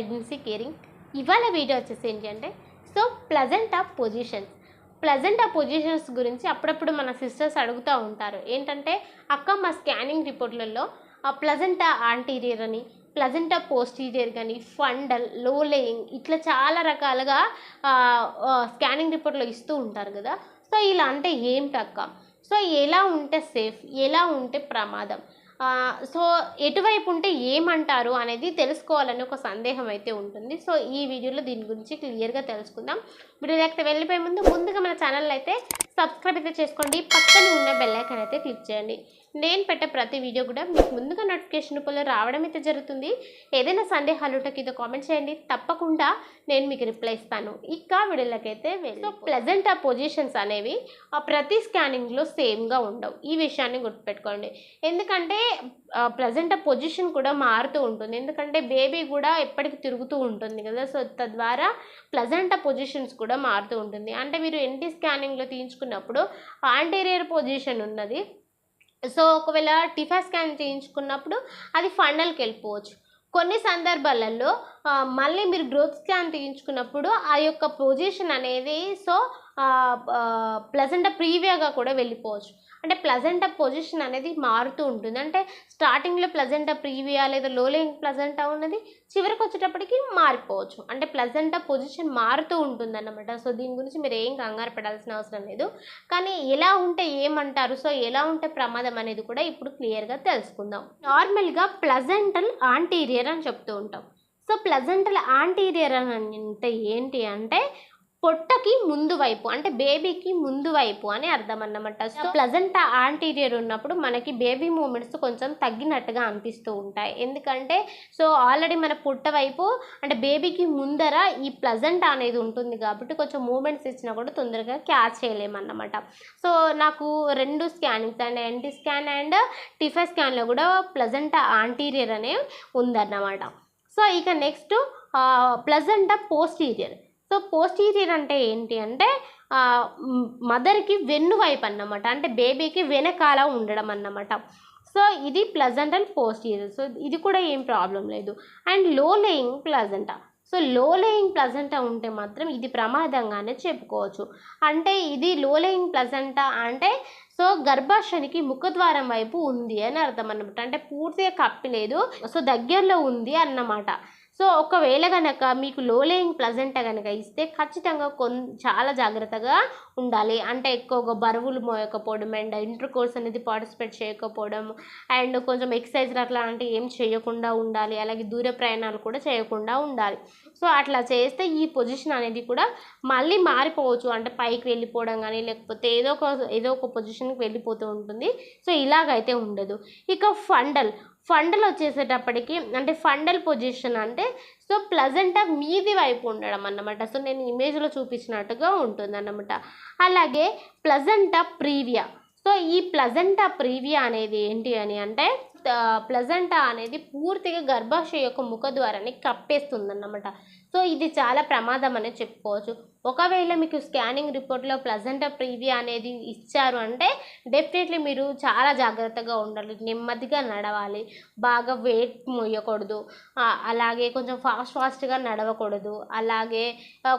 Pregnancy caring ఇవాళ video వచ్చేసి ఏంటి అంటే so placenta of positions placenta of positions గురించి అప్పుడప్పుడు మన సిస్టర్స్ అడుగుతూ ఉంటారు. ఏంటంటే అక్క మా స్కానింగ్ రిపోర్ట్లలో ఆ ప్లజెంట్ ఆంటీరియర్ అని ప్లజెంటా పోస్టీరియర్ కానీ ఫండల్లో లేయింగ్ ఇట్లా చాలా రకాలుగా స్కానింగ్ రిపోర్ట్లో ఇస్తూ ఉంటారు కదా. సో ఇలా అంటే ఏంటి అక్క? సో ఎలా ఉంటే సేఫ్ ఎలా ఉంటే ప్రమాదం? సో ఎటువైపు ఉంటే ఏమంటారు అనేది తెలుసుకోవాలని ఒక సందేహం అయితే ఉంటుంది. సో ఈ వీడియోలో దీని గురించి క్లియర్గా తెలుసుకుందాం. వీడియోకి వెళ్ళిపోయే ముందు ముందుగా మన ఛానల్ అయితే సబ్స్క్రైబ్ అయితే చేసుకోండి. పక్కనే ఉన్న బెల్లైకన్ అయితే క్లిక్ చేయండి. నేను పెట్టే ప్రతి వీడియో కూడా మీకు ముందుగా నోటిఫికేషన్ రూపంలో రావడం అయితే జరుగుతుంది. ఏదైనా సందేహాలు ఉంటే కింద కామెంట్ చేయండి. తప్పకుండా నేను మీకు రిప్లై ఇస్తాను. ఇక వీడియోలకైతే సో ప్లెజెంట్ ఆ పొజిషన్స్ అనేవి ఆ ప్రతి స్కానింగ్లో సేమ్గా ఉండవు. ఈ విషయాన్ని గుర్తుపెట్టుకోండి. ఎందుకంటే ప్రజెంట్ ఆ పొజిషన్ కూడా మారుతూ ఉంటుంది. ఎందుకంటే బేబీ కూడా ఎప్పటికి తిరుగుతూ ఉంటుంది కదా. సో తద్వారా ప్లజెంట్ ఆ పొజిషన్స్ కూడా మారుతూ ఉంటుంది. అంటే మీరు ఎన్టీ స్కానింగ్లో తీయించుకున్నప్పుడు ఆంటీరియర్ పొజిషన్ ఉన్నది. సో ఒకవేళ టిఫా స్కాన్ చేయించుకున్నప్పుడు అది ఫండల్కి వెళ్ళిపోవచ్చు. కొన్ని సందర్భాలలో మళ్ళీ మీరు గ్రోత్ స్కాన్ తీయించుకున్నప్పుడు ఆ యొక్క పొజిషన్ అనేది సో ప్లజెంట్ ప్రీవియాగా కూడా వెళ్ళిపోవచ్చు. అంటే ప్లజెంట్ పొజిషన్ అనేది మారుతూ ఉంటుంది. అంటే స్టార్టింగ్లో ప్లజెంట్ ప్రీవియా లేదా లోలింగ్ ప్లజెంట్ ఉన్నది చివరికి వచ్చేటప్పటికి మారిపోవచ్చు. అంటే ప్లజెంట్ పొజిషన్ మారుతూ ఉంటుంది అన్నమాట సో దీని గురించి మీరు ఏం కంగారు పడాల్సిన అవసరం లేదు. కానీ ఎలా ఉంటే ఏమంటారు? సో ఎలా ఉంటే ప్రమాదం అనేది కూడా ఇప్పుడు క్లియర్గా తెలుసుకుందాం. నార్మల్గా ప్లజెంటల్ ఆంటీరియర్ అని చెప్తూ ఉంటాం. సో ప్లజెంటల్ ఆంటీరియర్ అని అంటే ఏంటి అంటే పొట్టకి ముందు వైపు అంటే బేబీకి ముందు వైపు అని అర్థం అన్నమాట. సో ప్లజెంట్ ఆంటీరియర్ ఉన్నప్పుడు మనకి బేబీ మూమెంట్స్ కొంచెం తగ్గినట్టుగా అనిపిస్తూ ఉంటాయి. ఎందుకంటే సో ఆల్రెడీ మన పుట్ట వైపు అంటే బేబీకి ముందర ఈ ప్లజెంట్ అనేది ఉంటుంది కాబట్టి కొంచెం మూమెంట్స్ ఇచ్చినా కూడా తొందరగా క్యాచ్ చేయలేమన్నమాట. సో నాకు రెండు scannings and NT scan and TIFFA స్కాన్లో కూడా ప్లజెంట్ ఆంటీరియర్ అనే ఉందన్నమాట. సో ఇక next placenta posterior so posterior అంటే ఏంటి అంటే మదర్కి వెన్ను వైపు అన్నమాట. అంటే బేబీకి వెనకాల ఉండడం అన్నమాట. సో ఇది ప్లజెంట్ అండ్ పోస్టీరియర్ సో ఇది కూడా ఏం ప్రాబ్లం లేదు. అండ్లో lying placenta so low lying placenta ఉంటే మాత్రం ఇది ప్రమాదంగానే చెప్పుకోవచ్చు. అంటే ఇది లో లేయింగ్ ప్లజెంటా అంటే సో గర్భాశయానికి ముఖద్వారం వైపు ఉంది అని అర్థం అన్నమాట అంటే పూర్తిగా కప్పిలేదు సో దగ్గరలో ఉంది అన్నమాట. సో ఒకవేళ కనుక మీకు లో లేయింగ్ ప్లజెంటా కనుక ఇస్తే ఖచ్చితంగా కొన్ చాలా జాగ్రత్తగా ఉండాలి. అంటే ఎక్కువగా బరువులు మోయకపోవడం అండ్ ఇంటర్ కోర్స్ అనేది పార్టిసిపేట్ చేయకపోవడం అండ్ కొంచెం ఎక్సర్సైజ్ అట్లాంటివి ఏం చేయకుండా ఉండాలి. అలాగే దూర ప్రయాణాలు కూడా చేయకుండా ఉండాలి. సో అట్లా చేస్తే ఈ పొజిషన్ అనేది కూడా మళ్ళీ మారిపోవచ్చు. అంటే పైకి వెళ్ళిపోవడం కానీ లేకపోతే ఏదో ఒక ఏదో ఒక పొజిషన్కి వెళ్ళిపోతూ ఉంటుంది. సో ఇలాగైతే ఉండదు. ఇక ఫండల్ ఫండల్ వచ్చేసేటప్పటికి అంటే ఫండల్ పొజిషన్ అంటే సో ప్లజెంటా మీది వైపు ఉండడం అన్నమాట. సో నేను ఇమేజ్లో చూపించినట్టుగా ఉంటుంది అన్నమాట అలాగే ప్లజెంటా ప్రీవియా. సో ఈ ప్లజెంటా ప్రీవియా అనేది ఏంటి అని అంటే ప్లజెంటా అనేది పూర్తిగా గర్భాశయ యొక్క ముఖద్వారాన్ని కప్పేస్తుంది అన్నమాట సో ఇది చాలా ప్రమాదం అనేది చెప్పుకోవచ్చు. ఒకవేళ మీకు స్కానింగ్ రిపోర్ట్లో ప్లజెంటా ప్రీవియా అనేది ఇచ్చారు అంటే డెఫినెట్లీ మీరు చాలా జాగ్రత్తగా ఉండాలి నెమ్మదిగా నడవాలి బాగా వెయిట్ మోయకూడదు అలాగే కొంచెం ఫాస్ట్ ఫాస్ట్గా నడవకూడదు అలాగే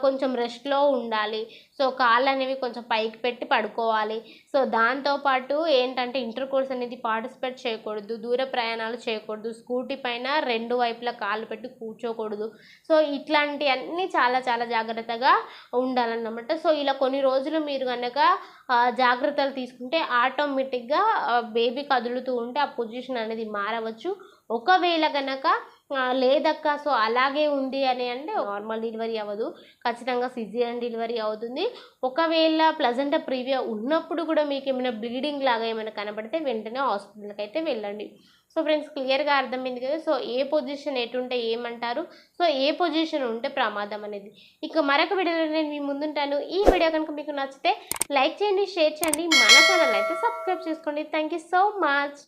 కొంచెం రెస్ట్లో ఉండాలి. సో కాళ్ళు అనేవి కొంచెం పైకి పెట్టి పడుకోవాలి. సో దాంతోపాటు ఏంటంటే ఇంటర్ కోర్స్ అనేది పార్టిసిపేట్ చేయకూడదు దూర ప్రయాణాలు చేయకూడదు స్కూటీ పైన రెండు వైపులా కాళ్ళు పెట్టి కూర్చోకూడదు. సో ఇట్లాంటివన్నీ చాలా చాలా జాగ్రత్తగా ఉండాలన్నమాట. సో ఇలా కొన్ని రోజులు మీరు కనుక జాగ్రత్తలు తీసుకుంటే ఆటోమేటిక్గా బేబీ కదులుతూ ఉంటే ఆ పొజిషన్ అనేది మారవచ్చు. ఒకవేళ కనుక లేదక్క. సో అలాగే ఉంది అని అంటే నార్మల్ డెలివరీ అవ్వదు. ఖచ్చితంగా సిజియన్ డెలివరీ అవుతుంది. ఒకవేళ ప్లజెంట్ ప్రీవియా ఉన్నప్పుడు కూడా మీకు ఏమైనా బ్లీడింగ్ లాగా ఏమైనా కనబడితే వెంటనే హాస్పిటల్కి అయితే వెళ్ళండి. సో ఫ్రెండ్స్ క్లియర్గా అర్థమైంది కదా. సో ఏ పొజిషన్ ఎటుంటే ఏమంటారు? సో ఏ పొజిషన్ ఉంటే ప్రమాదం అనేది. ఇక మరొక వీడియోలో నేను మీ ముందుంటాను. ఈ వీడియో కనుక మీకు నచ్చితే లైక్ చేయండి షేర్ చేయండి. మన ఛానల్ అయితే సబ్స్క్రైబ్ చేసుకోండి. Thank you so much.